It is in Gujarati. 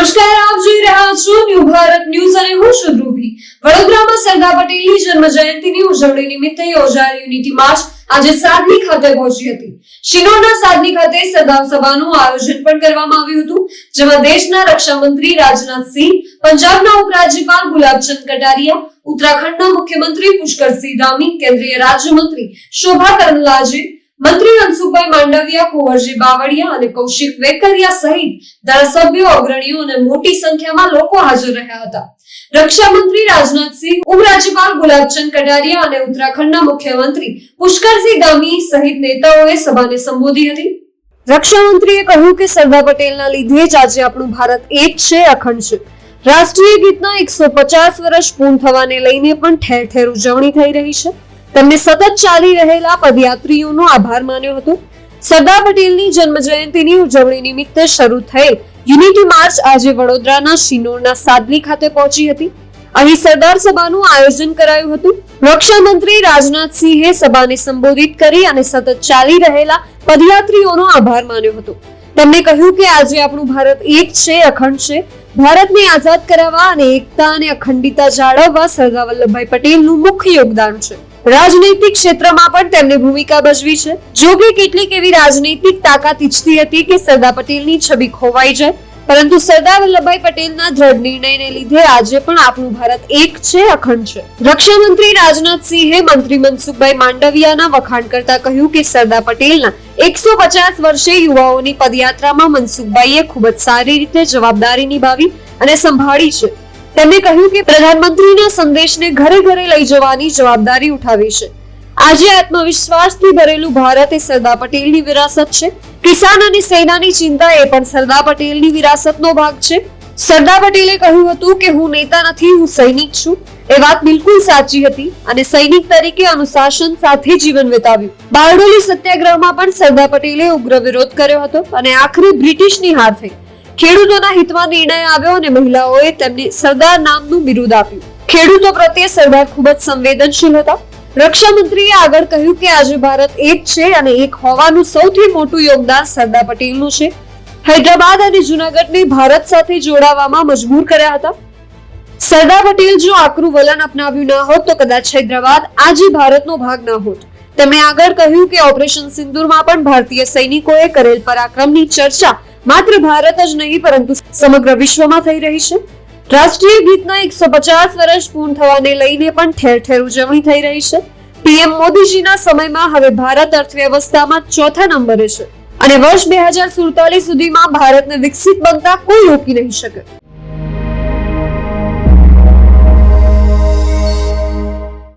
નમસ્કાર, આપ જોઈ રહ્યા છો ન્યૂ ભારત ન્યૂઝ અને હું છું ધ્રુવી. વડોદરામાં સરદાર પટેલની જન્મ જયંતિની ઉજવણી નિમિત્તે યોજાયેલ યુનિટી માર્ચ આજે સાદની ખાતે પહોંચી હતી. શિનોરના સાદની ખાતે સરદાર સભાનું આયોજન પણ કરવામાં આવ્યું હતું, જેમાં દેશના રક્ષામંત્રી રાજનાથસિંહ પંજાબના ઉપરાજ્યપાલ ગુલાબચંદ કટારિયા, ઉત્તરાખંડના મુખ્યમંત્રી પુષ્કરસિંહ ધામી, કેન્દ્રીય રાજ્યમંત્રી શોભા કરંદલાજે મંત્રી મનસુખભાઈ માંડવિયા, કુંવરજી બાવળિયા અને કૌશિક વેકરિયા સહિત ધારાસભ્યો, અગ્રણીઓ અને મોટી સંખ્યામાં લોકો હાજર રહ્યા હતા. રક્ષામંત્રી રાજનાથસિંહ ઉપરાજ્યપાલ ગુલાબચંદ કટારિયા અને ઉત્તરાખંડના મુખ્યમંત્રી પુષ્કરસિંહ ધામી સહિત નેતાઓએ સભાને સંબોધી હતી. રક્ષામંત્રીએ કહ્યું કે સરદાર પટેલના લીધે જ આજે આપણું ભારત એક છે, અખંડ છે. રાષ્ટ્રીય ગીતના એકસો પચાસ વર્ષ પૂર્ણ થવાને લઈને પણ ઠેર ઠેર ઉજવણી થઈ રહી છે. તેમને સતત ચાલી રહેલા પદયાત્રીઓનો આભાર માન્યો હતો. સરદાર પટેલની જન્મ જયંતિની ઉજવણી નિમિત્તે શરૂ થયેલ યુનિટી માર્ચ આજે વડોદરાના શિનોરના સાદલી ખાતે પહોંચી હતી. અહીં સરદાર સભાનું આયોજન કરાયું હતું. રક્ષામંત્રી રાજનાથસિંહે સભાને સંબોધિત કરી અને સતત ચાલી રહેલા પદયાત્રીઓનો આભાર માન્યો હતો. તેમણે કહ્યું કે આજે આપણું ભારત એક છે, અખંડ છે. ભારતને આઝાદ કરાવવા અને એકતા અને અખંડિતતા જાળવવા સરદાર વલ્લભભાઈ પટેલનું મુખ્ય યોગદાન છે. રાજનૈતિક ક્ષેત્રમાં પણ તેમણે ભૂમિકા ભજવી છે. જોકે કેટલીક એવી રાજનૈતિક તાકાત ઈચ્છતી હતી કે સરદાર પટેલની છબી ખોવાઈ જાય. પરંતુ સરદાર વલ્લભભાઈ પટેલના દ્રઢ નિર્ણયને લીધે આજે પણ આપણું ભારત એક છે, અખંડ છે. રક્ષામંત્રી રાજનાથસિંહે મંત્રી મનસુખભાઈ માંડવિયાના વખાણ કરતા કહ્યું કે સરદાર પટેલના એકસો પચાસ વર્ષે યુવાઓની પદયાત્રામાં મનસુખભાઈએ ખૂબ જ સારી રીતે જવાબદારી નિભાવી અને સંભાળી છે. તેમણે કહ્યું કે પ્રધાનમંત્રીના સંદેશને ઘરે ઘરે લઈ જવાની જવાબદારી ઉઠાવી છે. આજે આત્મવિશ્વાસથી ભરેલું ભારત એ સરદાર પટેલની વિરાસત છે. કિસાન અને સેનાની ચિંતા એ પણ સરદાર પટેલની વિરાસતનો ભાગ છે. સરદાર પટેલે કહ્યું હતું કે હું નેતા નથી, હું સૈનિક છું. એ વાત બિલકુલ સાચી હતી અને સૈનિક તરીકે અનુશાસન સાથે જીવન વિતાવ્યું. બારડોલી સત્યાગ્રહમાં પણ સરદાર પટેલે ઉગ્ર વિરોધ કર્યો હતો અને આખરે બ્રિટિશની હાર થઈ. ખેડૂતોના હિતમાં નિર્ણય આવ્યો અને મહિલાઓએ તેમને સરદાર નામનું બિરુદ આપ્યું. ખેડૂતો પ્રત્યે સરદાર ખૂબ જ સંવેદનશીલ હતા. રક્ષા મંત્રીએ આગળ કહ્યું કે આજે ભારત એક છે અને એક હોવાનું સૌથી મોટું યોગદાન સરદાર પટેલનું છે. હૈદરાબાદ અને જૂનાગઢને ભારત સાથે જોડાવામાં મજબૂર કર્યા હતા. સરદાર પટેલ જો આકરું વલણ અપનાવ્યું ન હોત તો કદાચ હૈદરાબાદ આજે ભારતનો ભાગ ન હોત. તેમણે આગળ કહ્યું કે ઓપરેશન સિંદુરમાં પણ ભારતીય સૈનિકોએ કરેલ પરાક્રમની ચર્ચા માત્ર ભારત જ નહીં, પરંતુ સમગ્ર વિશ્વમાં થઈ રહી છે. રાષ્ટ્રીય ગીતના એકસો પચાસ વર્ષ પૂર્ણ થવાને લઈને પણ ઠેર ઠેર ઉજવણી થઈ રહી છે. પીએમ મોદીજીના સમયમાં હવે ભારત અર્થવ્યવસ્થામાં ચોથા નંબરે છે. અને વર્ષ બે હજાર સુડતાલીસ સુધીમાં ભારતને વિકસિત બનતા કોઈ રોકી નહીં શકે.